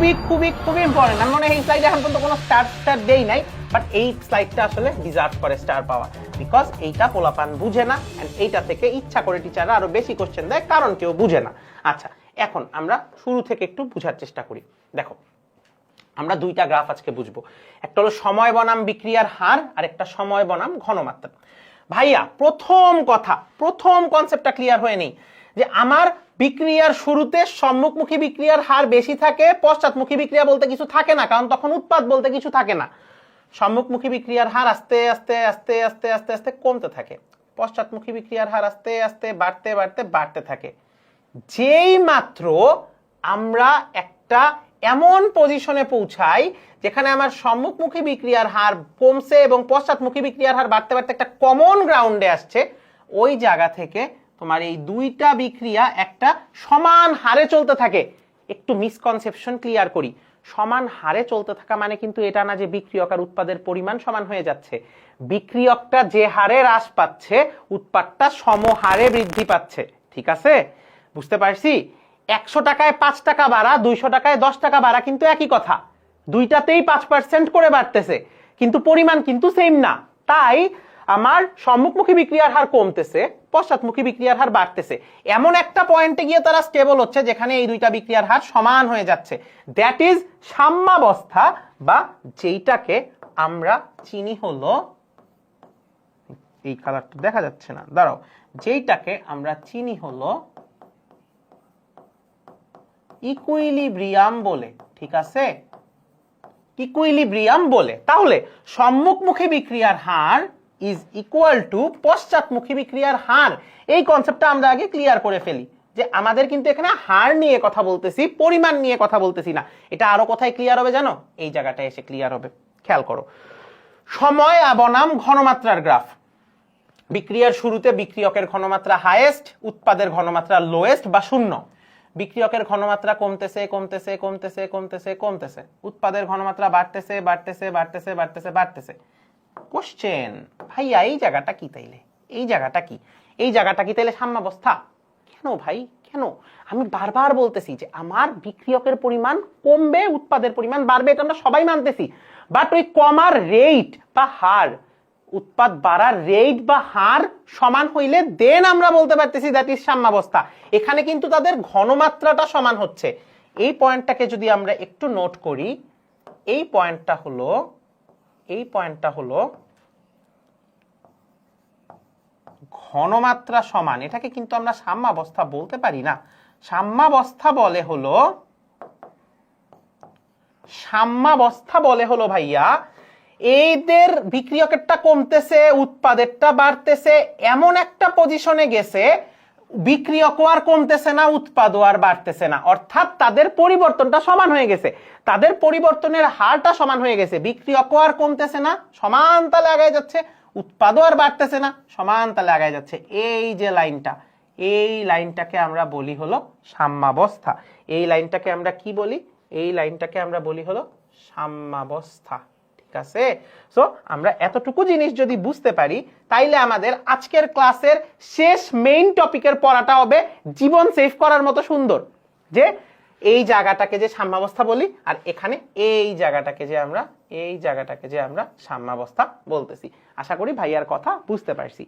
খুবই খুবই খুবই ইম্পর্টেন্ট আমি মনে হয় এই স্লাইডে এখন পর্যন্ত কোনো স্টার স্টার দেই নাই বাট এই স্লাইডটা আসলে ডিজার্ভ করে স্টার পাওয়া। বিকজ এইটা পোলাপান বুঝে না অ্যান্ড এইটা থেকে ইচ্ছা করে টিচাররা আরও বেশি কোশ্চেন দেয়, কারণ কেউ বুঝে না। আচ্ছা এখন আমরা শুরু থেকে একটু বুঝার চেষ্টা করি। দেখো, আমরা দুইটা গ্রাফ আজকে বুঝব। একটা হলো সময় বনাম বিক্রিয়ার হার, আর একটা সময় বনাম ঘনমাত্রা। ভাইয়া, প্রথম কথা, প্রথম কনসেপ্টটা ক্লিয়ার হয়ে নেই যে আমার বিক্রিয়ার শুরুতে সম্মুখমুখী বিক্রিয়ার হার বেশি থাকে, পশ্চাৎমুখী বিক্রিয়া বলতে কিছু থাকে না, কারণ তখন উৎপাদ বলতে কিছু থাকে না। সম্মুখমুখী বিক্রিয়ার হার আস্তে আস্তে আস্তে আস্তে আস্তে আস্তে কমতে থাকে। পশ্চাৎমুখী বিক্রিয়ার হার আস্তে আস্তে, বাড়তে বাড়তে বাড়তে থাকে। যেই মাত্র আমরা একটা এমন পজিশনে পৌঁছাই যেখানে আমার সম্মুখমুখী বিক্রিয়ার হার কমছে এবং পশ্চাৎমুখী বিক্রিয়ার হার বাড়তে বাড়তে একটা কমন গ্রাউন্ডে আসছে, ওই জায়গা থেকে তোমার এই দুইটা বিক্রিয়া একটা সমান হারে চলতে থাকে। একটু মিসকনসেপশন ক্লিয়ার করি। সমান হারে চলতে থাকা মানে কিন্তু এটা না যে বিক্রিয়ক আর উৎপাদের পরিমাণ সমান হয়ে যাচ্ছে। বিক্রিয়কটা যে হারে হ্রাস পাচ্ছে, উৎপাদটা সমহারে বৃদ্ধি পাচ্ছে। ঠিক আছে? বুঝতে পারছি? একশো টাকায় পাঁচ টাকা বাড়া, দুইশো টাকায় দশ টাকা বাড়া কিন্তু একই কথা। দুইটাতেই পাঁচ পার্সেন্ট করে বাড়তেছে। কিন্তু পরিমাণ কিন্তু সেম না। তাই আমার সম্মুখমুখী বিক্রিয়ার হার কমতেছে। পশ্চাৎমুখী বিক্রিয়ার হার বাড়তেছে। এমন একটা পয়েন্টে গিয়ে তারা স্টেবল হচ্ছে যেখানে এই দুইটা বিক্রিয়ার হার সমান হয়ে যাচ্ছে। দ্যাট ইজ সাম্যাবস্থা বা যেইটাকে আমরা চিনি হলো, এই কালারটা দেখা যাচ্ছে না। দাঁড়াও, যেইটাকে আমরা চিনি হলো ইকুইলিব্রিয়াম বলে, ঠিক আছে? ইকুইলিব্রিয়াম বলে। তাহলে সম্মুখমুখী বিক্রিয়ার হার ইজ ইকুয়াল টু পশ্চাৎমুখী বিক্রিয়ার হার। এই কনসেপ্টটা আমরা আগে ক্লিয়ার করে ফেলি যে আমাদের কিন্তু এখানে হার নিয়ে কথা বলতেছি, পরিমাণ নিয়ে কথা বলতেছি না। এটা আরও কোথায় ক্লিয়ার হবে জানো? এই জায়গাটায় এসে ক্লিয়ার হবে। খেয়াল করো। সময় বনাম ঘনমাত্রার গ্রাফ বিক্রিয়ার শুরুতে বিক্রিয়কের ঘনমাত্রা হাইয়েস্ট উৎপাদের ঘনমাত্রা লোয়েস্ট বা শূন্য। বিক্রিয়কের ঘনমাত্রা কমতেছে কমতেছে কমতেছে কমতেছে কমতেছে। উৎপাদের ঘনমাত্রা বাড়তেছে বাড়তেছে বাড়তেছে বাড়তেছে বাড়তেছে। কোশ্চেন ভাইয়া, এই জায়গাটা কি তাইলে? এই জায়গাটা কি? এই জায়গাটা কি তাইলে সাম্যাবস্থা? কেন ভাই? কেন? আমি বারবার বলতেছি যে আমার বিক্রিয়কের পরিমাণ কমবে, উৎপাদের পরিমাণ বাড়বে, এটা আমরা সবাই মানতেছি। বাট ওই কমার রেট বা হার, উৎপাদ বাড়ার রেট বা হার সমান হইলে দেন আমরা বলতে পারতেছি দ্যাট ইজ সাম্যাবস্থা। এখানে কিন্তু তাদের ঘনমাত্রাটা সমান হচ্ছে। এই পয়েন্টটাকে যদি আমরা একটু নোট করি, এই পয়েন্টটা হলো এই পয়েন্টটা হলো ঘনমাত্রা সমান। এটাকে কিন্তু আমরা সাম্যাবস্থা বলতে পারি না। সাম্যাবস্থা বলে হলো, সাম্যাবস্থা বলে হলো ভাইয়া এইদের বিক্রিয়কেরটা কমতেছে, উৎপাদেরটা বাড়তেছে, এমন একটা পজিশনে গেছে বিক্রিয়কও আর কমতেছে না উৎপাদও আর বাড়তেছে না। অর্থাৎ তাদের পরিবর্তনটা সমান হয়ে গেছে। তাদের পরিবর্তনের হারটা সমান হয়ে গেছে। বিক্রিয়কও আর কমতেছে না, সমান তালে আগায় যাচ্ছে। উৎপাদও আর বাড়তেছে না, সমান তালে আগায় যাচ্ছে। এই যে লাইনটা, এই লাইনটাকে আমরা বলি হলো সাম্যাবস্থা। এই লাইনটাকে আমরা কি বলি? এই লাইনটাকে আমরা বলি হলো সাম্যাবস্থা। ঠিক আছে সো আমরা এতটুকু জিনিস যদি বুঝতে পারি, তাইলে আমাদের আজকের ক্লাসের শেষ মেইন টপিকের পড়াটা হবে জীবন সেভ করার মতো সুন্দর। যে এই জায়গাটাকে যে সাম্যাবস্থা বলি, আর এখানে এই জায়গাটাকে যে আমরা, এই জায়গাটাকে যে আমরা সাম্যাবস্থা বলতেছি। আশা করি ভাইয়ার কথা বুঝতে পারছি।